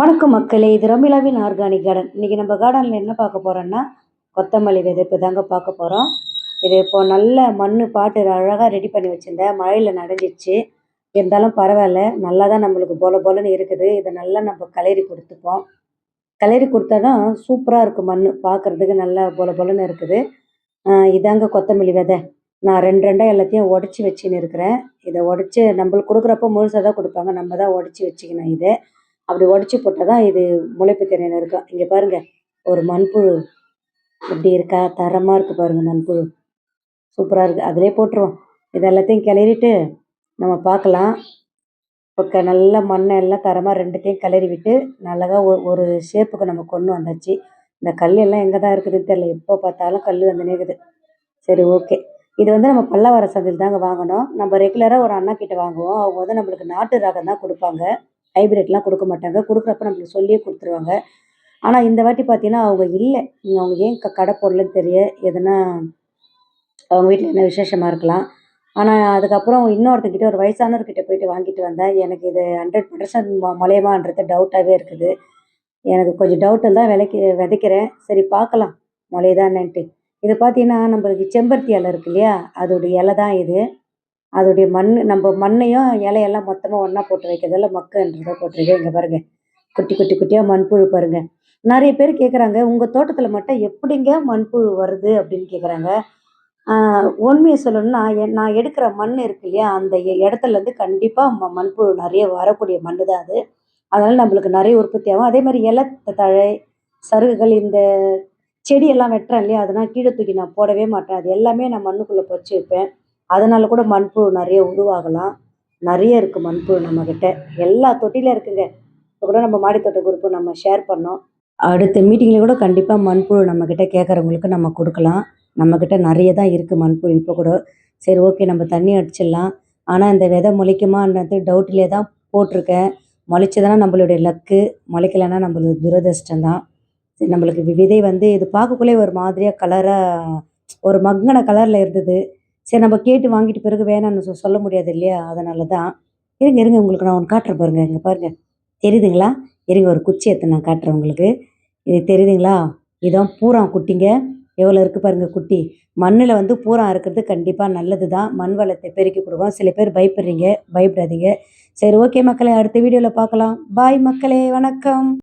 வணக்கம் மக்களே இது ரமிலாவின் ஆர்கானிக் கார்டன். இன்றைக்கி நம்ம கார்டனில் என்ன பார்க்க போகிறோன்னா கொத்தமல்லி விதைப்பு தாங்க பார்க்க போகிறோம் இது இப்போது நல்ல மண் பாட்டு அழகாக ரெடி பண்ணி வச்சுருந்தேன். மழையில் நடைஞ்சிச்சு இருந்தாலும் பரவாயில்ல. நல்லா தான் நம்மளுக்கு போல போலன்னு இருக்குது. இதை நல்லா நம்ம கலரி கொடுத்துப்போம். கலரி கொடுத்தா சூப்பராக இருக்கும் மண் பார்க்குறதுக்கு நல்லா போல போலன்னு இருக்குது. இதாங்க கொத்தமல்லி விதை. நான் ரெண்டு ரெண்டாக எல்லாத்தையும் உடச்சி வச்சுன்னு இருக்கிறேன். இதை உடச்சி நம்மளுக்கு கொடுக்குறப்ப முழுசாக தான் கொடுப்பாங்க. நம்ம தான் உடச்சி வச்சுக்கணும் இதை. அப்படி உடச்சி போட்டால் தான் இது முளைப்பு திறன் இருக்கும் இங்கே பாருங்க ஒரு மண்புழு இப்படி இருக்கா? தரமாக இருக்குது பாருங்கள் மண்புழு. சூப்பராக இருக்குது அதிலே போட்டுருவோம். இது எல்லாத்தையும் கிளறிட்டு நம்ம பார்க்கலாம். இப்போ நல்லா மண்ணை எல்லாம் தரமாக ரெண்டுத்தையும் கிளறி விட்டு நல்லதா ஒரு ஒரு ஷேப்புக்கு நம்ம கொண்டு வந்தாச்சு. இந்த கல் எல்லாம் எங்கே தான் இருக்குதுன்னு தெரியல. எப்போ பார்த்தாலும் கல் வந்து நேக்குது. சரி ஓகே. இது வந்து நம்ம பல்லாவர சந்தையில் தாங்க வாங்கணும். நம்ம ரெகுலராக ஒரு அண்ணா கிட்ட வாங்குவோம். அவங்க வந்து நம்மளுக்கு நாட்டு ரகம் தான் கொடுப்பாங்க. ஹைப்ரிட்லாம் கொடுக்க மாட்டாங்க. கொடுக்குறப்ப நம்மளுக்கு சொல்லியே கொடுத்துருவாங்க. ஆனால் இந்த வாட்டி பார்த்தீங்கன்னா அவங்க இல்லை. அவங்க ஏன் க கடை போடலன்னு தெரிய எதுனா அவங்க வீட்டில் என்ன விசேஷமாக இருக்கலாம். ஆனால் அதுக்கப்புறம் இன்னொருத்தக்கிட்ட ஒரு வயசானவர்கிட்ட போயிட்டு வாங்கிட்டு வந்தேன் எனக்கு இது ஹண்ட்ரட் பர்சன்ட் மொ டவுட்டாகவே இருக்குது. எனக்கு கொஞ்சம் டவுட்டில் தான் விலைக்கு விதைக்கிறேன். சரி பார்க்கலாம் முளையுதான்னுட்டு இது பார்த்தீங்கன்னா நம்மளுக்கு செம்பருத்தி இலை இருக்கு இல்லையா? அதோடைய இலை தான் இது. அதோடைய மண் நம்ம மண்ணையும் இலையெல்லாம் மொத்தமாக ஒன்றா போட்டு வைக்கிறதால மக்குன்றதை போட்டிருக்கேன். இங்கே பாருங்க. குட்டி குட்டி குட்டியாக மண்புழு பாருங்க. நிறைய பேர் கேட்குறாங்க உங்கள் தோட்டத்தில் மட்டும் எப்படிங்க மண்புழு வருது? அப்படின்னு கேட்குறாங்க உண்மையை சொல்லணும்னா என் நான் எடுக்கிற மண் இருக்கு இல்லையா அந்த இடத்துலேருந்து கண்டிப்பாக ம மண்புழு நிறைய வரக்கூடிய மண் தான் அது. அதனால் நம்மளுக்கு நிறைய உற்பத்தி ஆகும். அதே மாதிரி இலை தழை சருகுகள் இந்த செடியெல்லாம் வெட்டுறேன் இல்லையா அதெல்லாம் கீழே தூக்கி நான் போடவே மாட்டேன். அது எல்லாமே நான் மண்ணுக்குள்ளே பொறிச்சு வைப்பேன். அதனால் கூட மண்புழு நிறைய உருவாகலாம். நிறைய இருக்குது மண்புழு நம்மக்கிட்ட எல்லா தொட்டிலும் இருக்குங்க. இப்போ கூட நம்ம மாடித்தோட்ட குரூப்பு நம்ம ஷேர் பண்ணோம். அடுத்த மீட்டிங்கில் கூட கண்டிப்பாக மண்புழு நம்மக்கிட்ட கேட்குறவங்களுக்கு நம்ம கொடுக்கலாம். நம்மக்கிட்ட நிறைய தான் இருக்குது மண்புழு. இப்போ கூட சரி ஓகே நம்ம தண்ணி அடிச்சிடலாம். ஆனால் இந்த விதை முளைக்குமான்றது டவுட்லேயே தான் போட்டிருக்கேன். முளைச்சதுன்னா நம்மளுடைய லக்கு முளைக்கலைன்னா நம்மளுக்கு துரதிர்ஷ்டம் தான். சரி நம்மளுக்கு வி- விதை வந்து இது பார்க்கக்குள்ளே ஒரு மாதிரியாக கலராக ஒரு மங்கின கலரில் இருந்தது. சரி நம்ம கேட்டு வாங்கிட்டு பிறகு வேணாம்னு சொ- சொல்ல முடியாது இல்லையா? அதனால தான் இருங்க இருங்க உங்களுக்கு நான் ஒன்று காட்டுறேன் பாருங்க இங்கே பாருங்க. தெரியுதுங்களா? இருங்க ஒரு குச்சி எடுத்து நான் காட்டுறேன் உங்களுக்கு. இது தெரியுதுங்களா? இதான் பூரா குட்டிங்க. எவ்வளோ இருக்குது பாருங்க குட்டி. மண்ணில் வந்து பூரா இருக்கிறது கண்டிப்பாக நல்லது தான் மண் வளத்தை பெருக்கி கொடுக்கும். சில பேர் பயப்படுறீங்க பயப்படாதீங்க. சரி ஓகே மக்களே அடுத்த வீடியோவில் பார்க்கலாம். பாய் மக்களே வணக்கம்.